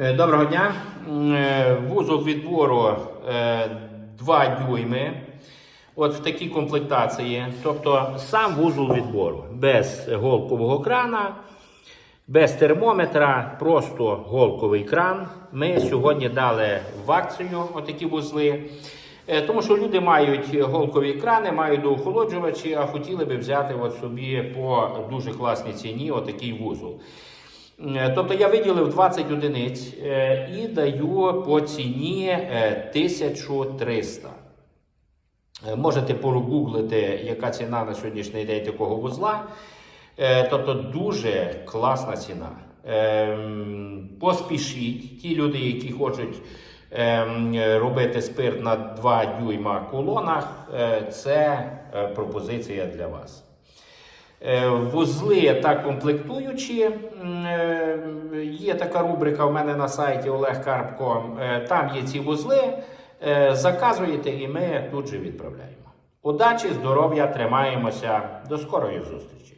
Е, Доброго дня. Е, Вузол відбору е, 2 дюйми. От в такій комплектації. Тобто сам вузол відбору без голкового крана, без термометра, просто голковий кран. Ми сьогодні дали в акцію отакі вузли. Е, Тому що люди мають голкові крани, мають доохолоджувачі, а хотіли би взяти от собі по дуже класній ціні отакий вузол. Е, Тобто я виділив 20 одиниць е, і даю по ціні е, 1300. Е, Можете прогуглити, яка ціна на сьогоднішній день такого вузла. Тобто дуже класна ціна. Поспішіть, ті люди, які хочуть робити спирт на 2 дюйма колонах, це пропозиція для вас. Е, Вузли та комплектуючі. е, Є така рубрика в мене на сайті Олег Карпко. Е, Там є ці вузли. Заказуєте і ми тут же відправляємо. Удачі, здоров'я, тримаємося. До скорої зустрічі!